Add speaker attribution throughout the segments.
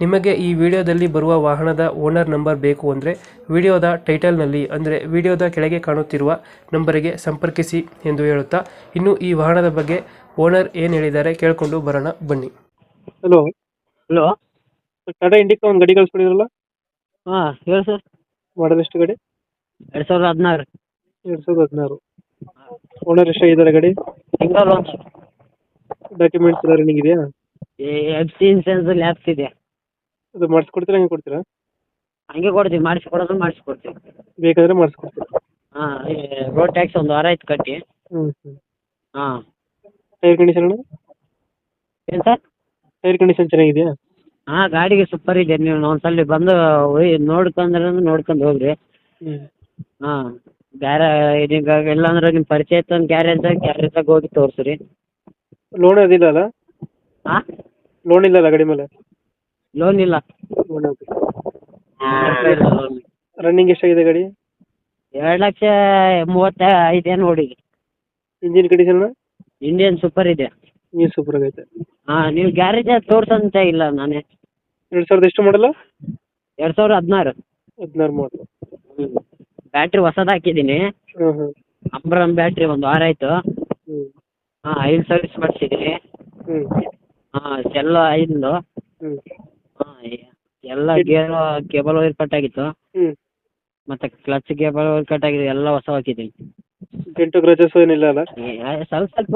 Speaker 1: ನಿಮಗೆ ಈ ವಿಡಿಯೋದಲ್ಲಿ ಬರುವ ವಾಹನದ ಓನರ್ ನಂಬರ್ ಬೇಕು ಅಂದರೆ ವಿಡಿಯೋದ ಟೈಟಲ್ನಲ್ಲಿ ಅಂದರೆ ವಿಡಿಯೋದ ಕೆಳಗೆ ಕಾಣುತ್ತಿರುವ ನಂಬರಿಗೆ ಸಂಪರ್ಕಿಸಿ ಎಂದು ಹೇಳುತ್ತಾ ಇನ್ನು ಈ ವಾಹನದ ಬಗ್ಗೆ ಓನರ್ ಏನು ಹೇಳಿದ್ದಾರೆ ಕೇಳಿಕೊಂಡು ಬರೋಣ ಬನ್ನಿ. ಹಲೋ.
Speaker 2: ಹಲೋ.
Speaker 1: ಟಾಟಾ ಇಂಡಿಕಾ ಒಂದು ಗಡಿ ಕಳಿಸ್ಕೊಡಿದ್ರಲ್ಲ?
Speaker 2: ಹಾಂ ಹೇಳಿ ಸರ್.
Speaker 1: ಮಾಡಲ್ ಎಷ್ಟು ಗಾಡಿ?
Speaker 2: ಎರಡು ಸಾವಿರದ ಹದಿನಾರು.
Speaker 1: ಎರಡು ಸಾವಿರದ ಹದಿನಾರು. ಓನರ್ ಎಷ್ಟು ಗಾಡಿ?
Speaker 2: ಸಿಂಗಲ್ ಒಂದು
Speaker 1: ಡಾಕ್ಯುಮೆಂಟ್ಸ್ ಎಲ್ಲ ರನ್ನಿಂಗ್ ಇದೆಯಾ
Speaker 2: ಎಫ್ ಸಿ ಇನ್ಸೂರೆನ್ಸ್ ಲ್ಯಾಬ್ಸ್ ಇದೆ.
Speaker 1: ಅದು ಮಾಡಿಸ್ಕೊಡ್ತೀರಾ ಹಂಗೆ ಕೊಡ್ತೀರಾ?
Speaker 2: ಹಂಗೆ ಕೊಡ್ತೀವಿ ಮಾಡಿಸಿ ಕೊಡೋದು ಮಾಡಿಸಿ ಕೊಡ್ತೀವಿ
Speaker 1: ಬೇಕಾದ್ರೆ ಮಾಡಿಸ್ಕೊಡ್ತೀರಾ?
Speaker 2: ಹಾಂ ರೋಡ್ ಟ್ಯಾಕ್ಸ್ ಒಂದು ವಾರ ಆಯ್ತು ಕಟ್ಟಿ.
Speaker 1: ಹ್ಞೂ ಹ್ಞೂ
Speaker 2: ಹಾಂ.
Speaker 1: ಟೈರ್ ಕಂಡೀಷನ್
Speaker 2: ಏನು ಸರ್?
Speaker 1: ಟೈರ್ ಕಂಡೀಷನ್ ಚೆನ್ನಾಗಿದೆಯಾ?
Speaker 2: ಹಾಂ ಗಾಡಿಗೆ ಸೂಪರ್ ಇದೆ. ನೀವು ಒಂದ್ಸಲ ಬಂದು ಒಯ್ ನೋಡ್ಕೊಂಡ್ರೆ ನೋಡ್ಕೊಂಡು ಹೋಗ್ರಿ.
Speaker 1: ಹ್ಞೂ
Speaker 2: ಹಾಂ ಬೇರೆ ಇದೀಗ ಇಲ್ಲಾಂದ್ರೆ ನಿಮ್ಮ ಪರಿಚಯ ಇತ್ತು ಗ್ಯಾರೇಜ್ ಗ್ಯಾರೇಜಾಗ ಹೋಗಿ ತೋರಿಸ್ರಿ.
Speaker 1: ಲೋನ್ ಅದಿಲ್ಲ ಅಲ್ಲ?
Speaker 2: ಹಾಂ
Speaker 1: ಲೋನ್ ಇಲ್ಲ ಅಲ್ಲ ಗಾಡಿ ಮೇಲೆ?
Speaker 2: ಲೋನ್ ಇಲ್ಲ.
Speaker 1: ಲೋನ್ ರನ್ನಿಂಗ್ ಎಷ್ಟಾಗಿದೆ ಗಾಡಿ?
Speaker 2: ಎರಡು ಲಕ್ಷ ಮೂವತ್ತ ಐದೇನು ನೋಡಿ
Speaker 1: ಇಂಜಿನ್ ಕಂಡೀಷನ್
Speaker 2: ಇಂಡಿಯನ್ ಸೂಪರ್ ಇದೆ.
Speaker 1: ನೀವು ಸೂಪರ್ ಆಗೈತೆ.
Speaker 2: ಹಾಂ ನೀವು ಗ್ಯಾರೇಜ್ ತೋರ್ಸಂತ ಇಲ್ಲ ನಾನೇ.
Speaker 1: ಎರಡು ಸಾವಿರದ ಎಷ್ಟು ಮಾಡಲ್ಲ
Speaker 2: ಎರಡು ಸಾವಿರದ ಹದಿನಾರು.
Speaker 1: ಹದಿನಾರು
Speaker 2: ಮೂವತ್ತು ಬ್ಯಾಟ್ರಿ ಹೊಸದು ಹಾಕಿದ್ದೀನಿ.
Speaker 1: ಹ್ಞೂ
Speaker 2: ಅಂಬ್ರಮ್ ಬ್ಯಾಟ್ರಿ ಒಂದು ವಾರ ಆಯಿತು.
Speaker 1: ಹ್ಞೂ
Speaker 2: ಹಾಂ ಐದು ಸರ್ವಿಸ್ ಮಾಡಿಸಿದ್ದೀನಿ.
Speaker 1: ಹ್ಞೂ
Speaker 2: ಹಾಂ ಸೆಲ್ಲು ಐದು. ಹಾಂ ಎಲ್ಲ ಗೇರ್ ಕೇಬಲ್ ವೈರ್ ಕಟ್ಟಾಗಿತ್ತು
Speaker 1: ಹ್ಞೂ
Speaker 2: ಮತ್ತೆ ಕ್ಲಚ್ ಕೇಬಲ್ ವೈರ್ ಆಗಿದೆ ಎಲ್ಲ ಹೊಸ ಹಾಕಿದ್ದೀನಿ.
Speaker 1: ಡೆಂಟು ಕ್ರಚಸ್ ಏನಿಲ್ಲ ಅಲ್ಲ?
Speaker 2: ಸ್ವಲ್ಪ ಸ್ವಲ್ಪ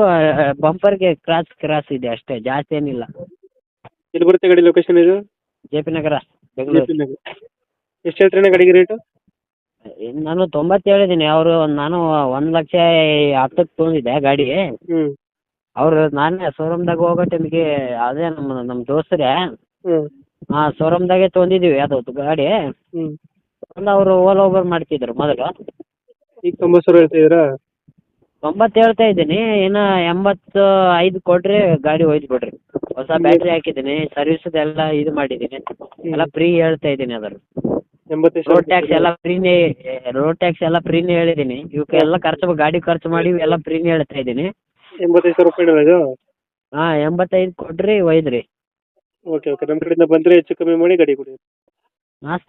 Speaker 2: ಬಂಪರ್ಗೆ ಕ್ರಾಸ್ ಕ್ರಾಸ್ ಇದೆ ಅಷ್ಟೇ ಜಾಸ್ತಿ ಏನಿಲ್ಲ.
Speaker 1: ಎಲ್ಲಿ ಬರುತ್ತೆ ಗಾಡಿ ಲೊಕೇಶನ್ ಇದು?
Speaker 2: ಜೆ ಪಿ ನಗರ ಬೆಂಗಳೂರು
Speaker 1: ಎಷ್ಟು ಹೇಳ್ತೀರಣ್ಣ ಗಾಡಿಗೆ ರೇಟು
Speaker 2: ನಾನು ತೊಂಬತ್ತು ಹೇಳಿದ್ದೀನಿ ಅವರು ನಾನು ಒಂದು ಲಕ್ಷ ಹತ್ತಕ್ಕೆ ತೊಗೊಂಡಿದ್ದೆ ಗಾಡಿ.
Speaker 1: ಹ್ಞೂ
Speaker 2: ಅವರು ನಾನೇ ಶೋರೂಮ್ದಾಗ ಹೋಗೋ ಟೈಮಿಗೆ ಅದೇ ನಮ್ಮ ನಮ್ಮ ದೋಸ್ತರೇ.
Speaker 1: ಹ್ಞೂ
Speaker 2: ಹಾಂ ಶೋರೂಮ್ದಾಗೆ ತೊಗೊಂಡಿದ್ದೀವಿ ಅದು ಗಾಡಿ.
Speaker 1: ಹ್ಞೂ
Speaker 2: ಒಂದು ಅವರು ಓಲ್ ಓವರ್ ಮಾಡ್ತಿದ್ರು ಮೊದಲು.
Speaker 1: ಈಗ ತೊಂಬತ್ತು ಸಾವಿರ ಹೇಳ್ತಿದ್ದೀರಾ
Speaker 2: ತೊಂಬತ್ತು ಹೇಳ್ತಾ ಇದ್ದೀನಿ ಇನ್ನು ಎಂಬತ್ತು ಐದು ಕೊಡ್ರಿ ಗಾಡಿ ಒಯ್ದು ಬಿಡ್ರಿ. ಹೊಸ ಬ್ಯಾಟ್ರಿ ಹಾಕಿದ್ದೀನಿ ಸರ್ವಿಸ್ ಎಲ್ಲಾ ಇದು ಮಾಡಿದೀನಿ ಎಲ್ಲ ಫ್ರೀ ಹೇಳ್ತಾ ಇದ್ದೀನಿ ಅದ್ರ ರೋಡ್ ಟ್ಯಾಕ್ಸ್ ಎಲ್ಲ ಫ್ರೀನೇ ರೋಡ್ ಟ್ಯಾಕ್ಸ್ ಎಲ್ಲ ಫ್ರೀನೇ ಹೇಳಿದ್ದೀನಿ. ಇವಕ್ಕೆ ಎಲ್ಲ ಖರ್ಚು ಗಾಡಿ ಖರ್ಚು ಮಾಡಿ ಎಲ್ಲ ಫ್ರೀನೇ ಹೇಳ್ತಾ ಇದ್ದೀನಿ.
Speaker 1: ಹಾ ಸಾವಿರ ರೂಪಾಯಿ ಇದು?
Speaker 2: ಹಾಂ ಎಂಬತ್ತೈದು ಕೊಡ್ರಿ ಒಯ್ದ್ರಿ.
Speaker 1: ಓಕೆ ಓಕೆ ನಮ್ಮ ಕಡೆಯಿಂದ ಬಂದರೆ ಹೆಚ್ಚು ಕಮ್ಮಿ ಮಾಡಿ ಗಾಡಿ ಕೊಡಿ.
Speaker 2: ಹಾಂ